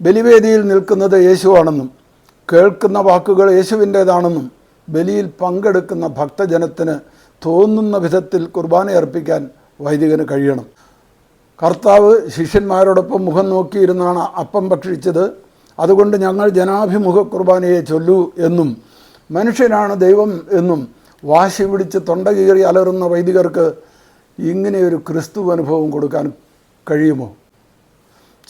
ബലിവേദിയിൽ നിൽക്കുന്നത് യേശുവാണെന്നും കേൾക്കുന്ന വാക്കുകൾ യേശുവിന്റേതാണെന്നും ബലിയിൽ പങ്കെടുക്കുന്ന ഭക്തജനത്തിന് തോന്നുന്ന വിധത്തിൽ കുർബാന അർപ്പിക്കാൻ വൈദികന് കഴിയണം. കർത്താവ് ശിഷ്യന്മാരോടൊപ്പം മുഖം നോക്കിയിരുന്നാണ് അപ്പം ഭക്ഷിച്ചത്. അതുകൊണ്ട് ഞങ്ങൾ ജനാഭിമുഖ കുർബാനയെ ചൊല്ലൂ എന്നും മനുഷ്യനാണ് ദൈവം എന്നും വാശി പിടിച്ച് തൊണ്ട കീറി അലറുന്ന വൈദികർക്ക് ഇങ്ങനെയൊരു ക്രിസ്തു അനുഭവം കൊടുക്കാൻ കഴിയുമോ?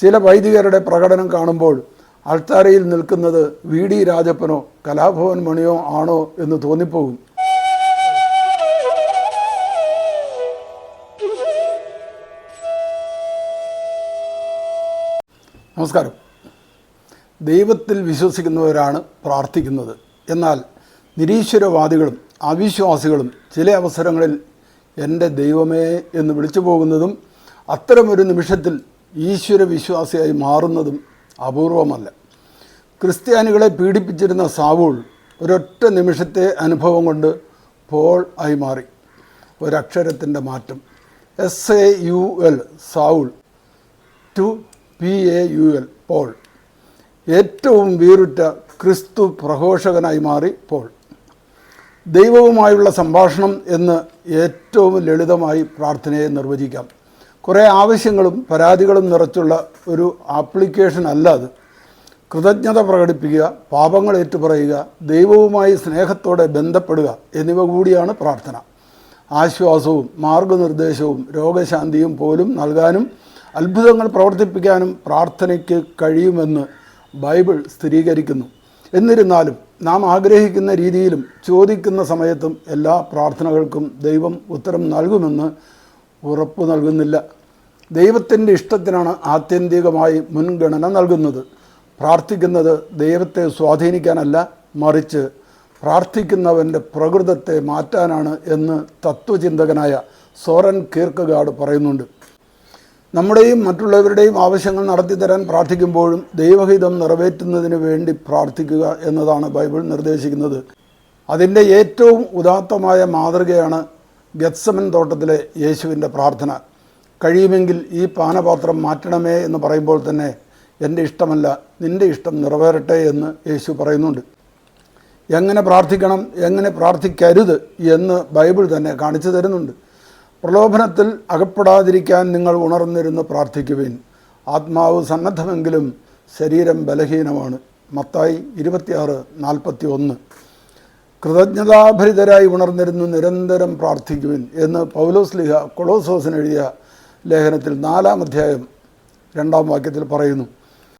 ചില വൈദികരുടെ പ്രകടനം കാണുമ്പോൾ അൾത്താരയിൽ നിൽക്കുന്നത് വി ഡി രാജപ്പനോ കലാഭവൻ മണിയോ ആണോ എന്ന് തോന്നിപ്പോകും. നമസ്കാരം. ദൈവത്തിൽ വിശ്വസിക്കുന്നവരാണ് പ്രാർത്ഥിക്കുന്നത്. എന്നാൽ നിരീശ്വരവാദികളും അവിശ്വാസികളും ചില അവസരങ്ങളിൽ എന്റെ ദൈവമേ എന്ന് വിളിച്ചു പോകുന്നതും അത്തരമൊരു നിമിഷത്തിൽ ഈശ്വര വിശ്വാസിയായി മാറുന്നതും അപൂർവമല്ല. ക്രിസ്ത്യാനികളെ പീഡിപ്പിച്ചിരുന്ന സാവൂൾ ഒരൊറ്റ നിമിഷത്തെ അനുഭവം കൊണ്ട് പോൾ ആയി മാറി. ഒരക്ഷരത്തിന്റെ മാറ്റം. S A U L Saul to P A U L Paul. ഏറ്റവും വീറുറ്റ ക്രിസ്തു പ്രഘോഷകനായി മാറി പോൾ. ദൈവവുമായുള്ള സംഭാഷണം എന്ന് ഏറ്റവും ലളിതമായി പ്രാർത്ഥനയെ നിർവചിക്കാം. കുറേ ആവശ്യങ്ങളും പരാതികളും നിറച്ചുള്ള ഒരു ആപ്ലിക്കേഷൻ അല്ല അത്. കൃതജ്ഞത പ്രകടിപ്പിക്കുക പാപങ്ങൾ ഏറ്റുപറയുക ദൈവവുമായി സ്നേഹത്തോടെ ബന്ധപ്പെടുക എന്നിവ കൂടിയാണ് പ്രാർത്ഥന. ആശ്വാസവും മാർഗനിർദ്ദേശവും രോഗശാന്തിയും പോലും നൽകാനും അത്ഭുതങ്ങൾ പ്രവർത്തിപ്പിക്കാനും പ്രാർത്ഥനയ്ക്ക് കഴിയുമെന്ന് ബൈബിൾ സ്ഥിരീകരിക്കുന്നു. എന്നിരുന്നാലും നാം ആഗ്രഹിക്കുന്ന രീതിയിലും ചോദിക്കുന്ന സമയത്തും എല്ലാ പ്രാർത്ഥനകൾക്കും ദൈവം ഉത്തരം നൽകുമെന്ന് ഉറപ്പു നൽകുന്നില്ല. ദൈവത്തിന്റെ ഇഷ്ടത്തിനാണ് ആത്യന്തികമായി മുൻഗണന നൽകുന്നത്. പ്രാർത്ഥിക്കുന്നത് ദൈവത്തെ സ്വാധീനിക്കാനല്ല മറിച്ച് പ്രാർത്ഥിക്കുന്നവന്റെ പ്രകൃതത്തെ മാറ്റാനാണ് എന്ന് തത്വചിന്തകനായ സോറൻ കീർക്കഗാഡ് പറയുന്നുണ്ട്. നമ്മുടെയും മറ്റുള്ളവരുടെയും ആവശ്യങ്ങൾ നടത്തിത്തരാൻ പ്രാർത്ഥിക്കുമ്പോഴും ദൈവഹിതം നിറവേറ്റുന്നതിന് വേണ്ടി പ്രാർത്ഥിക്കുക എന്നതാണ് ബൈബിൾ നിർദ്ദേശിക്കുന്നത്. അതിന്റെ ഏറ്റവും ഉദാത്തമായ മാതൃകയാണ് ഗത്സമൻ തോട്ടത്തിലെ യേശുവിന്റെ പ്രാർത്ഥന. കഴിയുമെങ്കിൽ ഈ പാനപാത്രം മാറ്റണമേ എന്ന് പറയുമ്പോൾ തന്നെ എന്റെ ഇഷ്ടമല്ല നിന്റെ ഇഷ്ടം നിറവേറട്ടെ എന്ന് യേശു പറയുന്നുണ്ട്. എങ്ങനെ പ്രാർത്ഥിക്കണം എങ്ങനെ പ്രാർത്ഥിക്കരുത് എന്ന് ബൈബിൾ തന്നെ കാണിച്ചു തരുന്നുണ്ട്. പ്രലോഭനത്തിൽ അകപ്പെടാതിരിക്കാൻ നിങ്ങൾ ഉണർന്നിരുന്ന് പ്രാർത്ഥിക്കുവിൻ. ആത്മാവ് സന്നദ്ധമെങ്കിലും ശരീരം ബലഹീനമാണ്. മത്തായി ഇരുപത്തിയാറ് നാൽപ്പത്തി ഒന്ന് കൃതജ്ഞതാഭരിതരായി ഉണർന്നിരുന്ന് നിരന്തരം പ്രാർത്ഥിക്കുവിൻ എന്ന് പൗലോസ് ലിഹ കൊളോസോസിന് എഴുതിയ ലേഖനത്തിൽ നാലാം അധ്യായം രണ്ടാം വാക്യത്തിൽ പറയുന്നു.